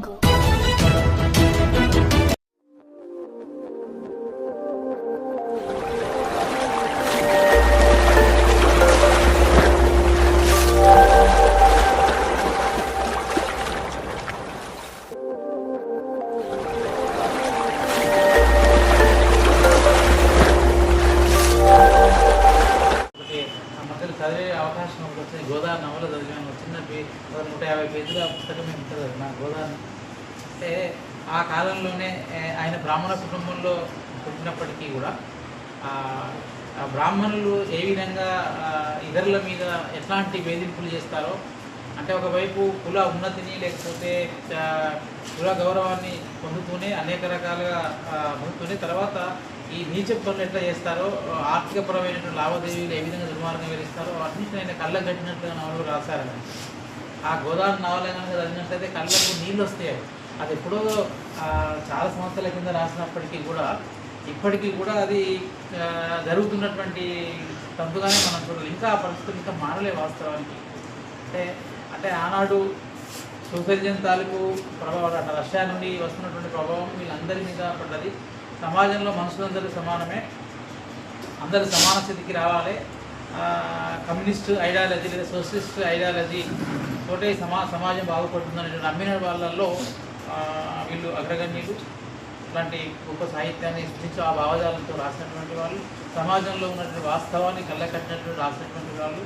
jungle. నవల చిన్న pay- నూట యాభై పేజీల పుస్తకం ఉంటుంది నా గోదావరి. అంటే ఆ కాలంలోనే ఆయన బ్రాహ్మణ కుటుంబంలో పుట్టినప్పటికీ కూడా ఆ, బ్రాహ్మణులు ఏ విధంగా ఇతరుల మీద ఎట్లాంటి వేధింపులు చేస్తారో అంటే ఒకవైపు కుల ఉన్నతిని లేకపోతే కుల గౌరవాన్ని పొందుతూనే అనేక రకాలుగా పొందుతూనే తర్వాత ఈ నీచపు పనులు ఎట్లా చేస్తారో ఆర్థిక ఆర్థికపరమైనటువంటి లావాదేవీలు ఏ విధంగా దుర్మార్గం వివరిస్తారో వాటిని ఆయన కళ్ళ కట్టినట్టుగా నవలు రాశారని ఆ గోదావరి నవల కనుక చదివినట్లయితే కళ్ళకు నీళ్ళు వస్తాయి అది ఎప్పుడో చాలా సంవత్సరాల కింద రాసినప్పటికీ కూడా ఇప్పటికీ కూడా అది జరుగుతున్నటువంటి తంతుగానే మనం చూడాలి. ఇంకా ఆ పరిస్థితులు ఇంకా మారలే వాస్తవానికి. అంటే అంటే ఆనాడు సోషలిజం తాలూకు ప్రభావం అంటే రష్యా నుండి వస్తున్నటువంటి ప్రభావం వీళ్ళందరి మీద పడ్డది. సమాజంలో మనుషులందరూ సమానమే. అందరూ సమాన స్థితికి రావాలి. కమ్యూనిస్ట్ ఐడియాలజీ లేదా సోషలిస్ట్ ఐడియాలజీ తోటే సమా సమాజం బాగుపడుతుందని నమ్మిన వాళ్ళల్లో వీళ్ళు అగ్రగణ్యులు. ఇలాంటి గొప్ప సాహిత్యాన్ని సృష్టించి ఆ భావజాలంతో రాసినటువంటి వాళ్ళు సమాజంలో ఉన్నటువంటి వాస్తవాన్ని కళ్ళకట్టినటువంటి రాసినటువంటి వాళ్ళు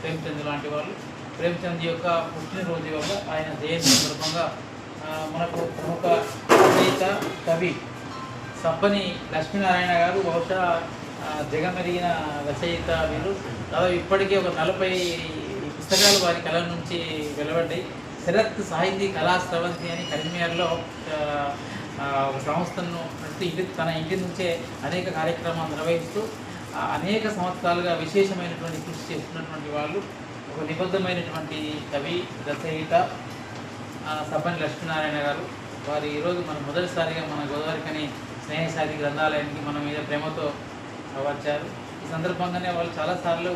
ప్రేమచంద్ లాంటి వాళ్ళు. ప్రేమచంద్ యొక్క పుట్టినరోజు యొక్క ఆయన జయంతి సందర్భంగా మనకు ప్రముఖ రచయిత కవి సబ్బని లక్ష్మీనారాయణ గారు బహుశా జగమెరిగిన రచయిత వీరు. దాదాపు ఇప్పటికే ఒక నలభై పుస్తకాలు వారి కళ నుంచి వెలువడ్డాయి. శరత్ సాహితీ కళా స్రవంతి అని కరీంనగర్లో ఒక సంస్థను ఇంటి తన ఇంటి నుంచే అనేక కార్యక్రమాలు నిర్వహిస్తూ అనేక సంవత్సరాలుగా విశేషమైనటువంటి కృషి చేస్తున్నటువంటి వాళ్ళు. ఒక నిబద్ధమైనటువంటి కవి రచయిత సబ్బని లక్ష్మీనారాయణ గారు. వారు ఈరోజు మన మొదటిసారిగా మన గోదావరికని స్నేహ గ్రంథాలయానికి మన మీద ప్రేమతో వచ్చారు. ఈ సందర్భంగానే వాళ్ళు చాలాసార్లు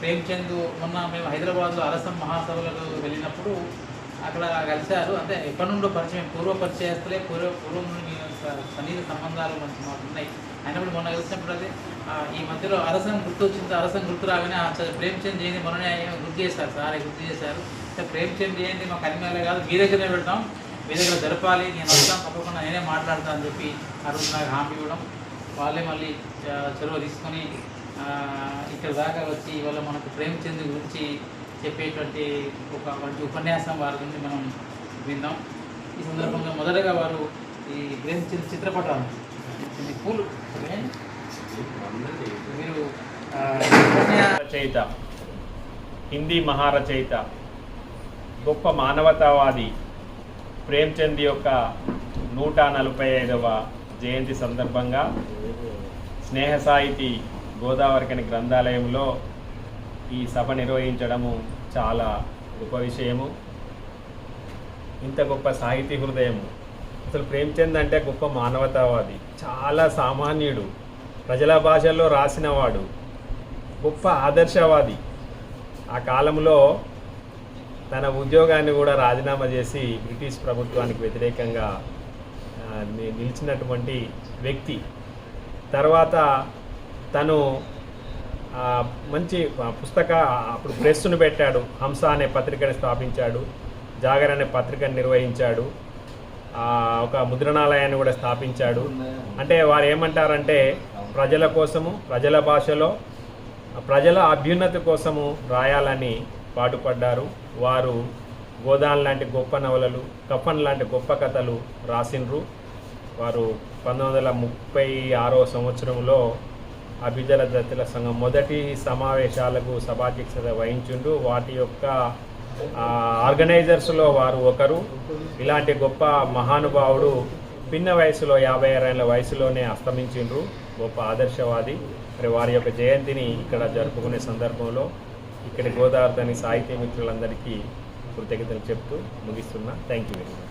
ప్రేమ్చంద్ మొన్న మేము హైదరాబాద్లో అరసం మహాసభలకు వెళ్ళినప్పుడు అక్కడ కలిశారు. అంటే ఎప్పటి నుండో పరిచయం పూర్వ పరిచయస్తులే పూర్వ పూర్వం నుండి సన్నిహిత సంబంధాలు మంచి మాకు ఉన్నాయి. అయినప్పుడు మొన్న కలిసినప్పుడు అదే ఈ మధ్యలో అరసం గుర్తు వచ్చింది అరసం గుర్తు రాగానే ఆ ప్రేమ్చంద్ జయంతి మొన్ననే గుర్తు చేశారు సార్ గుర్తు చేశారు. అంటే ప్రేమ్చంద్ జయంతి మా కరిమేళ కాదు మీ దగ్గరనే పెడతాం. మీ దగ్గర జరపాలి నేను వస్తాను తప్పకుండా నేనే మాట్లాడతాను అని చెప్పి ఆ రోజు నాకు హామీ ఇవ్వడం. వాళ్ళే మళ్ళీ చొరవ తీసుకొని ఇక్కడ దాకా వచ్చి ఇవాళ మనకు ప్రేమచంద్ గురించి చెప్పేటువంటి ఒక మంచి ఉపన్యాసం వారి గురించి మనం విందాం. ఈ సందర్భంగా మొదటగా వారు ఈ ప్రేమచంద్ చిత్రపటాలు ఈ పూలు. మీరు రచయిత హిందీ మహారచయిత గొప్ప మానవతావాది ప్రేమ్చంద్ యొక్క నూట నలభై ఐదవ జయంతి సందర్భంగా స్నేహ సాహితీ గోదావరికని గ్రంథాలయంలో ఈ సభ నిర్వహించడము చాలా గొప్ప విషయము. ఇంత గొప్ప సాహితీ హృదయము అసలు ప్రేమ్చంద్ అంటే గొప్ప మానవతావాది. చాలా సామాన్యుడు. ప్రజల భాషల్లో రాసినవాడు. గొప్ప ఆదర్శవాది. ఆ కాలంలో తన ఉద్యోగాన్ని కూడా రాజీనామా చేసి బ్రిటిష్ ప్రభుత్వానికి వ్యతిరేకంగా నిలిచినటువంటి వ్యక్తి. తర్వాత తను మంచి పుస్తక అప్పుడు ప్రెస్సును పెట్టాడు. హంస అనే పత్రికను స్థాపించాడు. జాగర్ అనే పత్రికను నిర్వహించాడు. ఒక ముద్రణాలయాన్ని కూడా స్థాపించాడు. అంటే వారు ఏమంటారంటే ప్రజల కోసము ప్రజల భాషలో ప్రజల అభ్యున్నతి కోసము రాయాలని పాటుపడ్డారు. వారు గోదాన్ లాంటి గొప్ప నవలలు కఫన్ లాంటి గొప్ప కథలు రాసిండ్రు. వారు పంతొమ్మిది వందల ముప్పై ఆరో సంవత్సరంలో అభిజల దళితుల సంఘం మొదటి సమావేశాలకు సభాధ్యక్షత వహించుండు వాటి యొక్క ఆర్గనైజర్స్లో వారు ఒకరు. ఇలాంటి గొప్ప మహానుభావుడు పిన్న వయసులో యాభై ఆరేళ్ళ వయసులోనే అస్తమించిండ్రు. గొప్ప ఆదర్శవాది. మరి వారి యొక్క జయంతిని ఇక్కడ జరుపుకునే సందర్భంలో ఇక్కడ గోదావరి సాహిత్య మిత్రులందరికీ కృతజ్ఞతలు చెప్తూ ముగిస్తున్నా. Thank you very much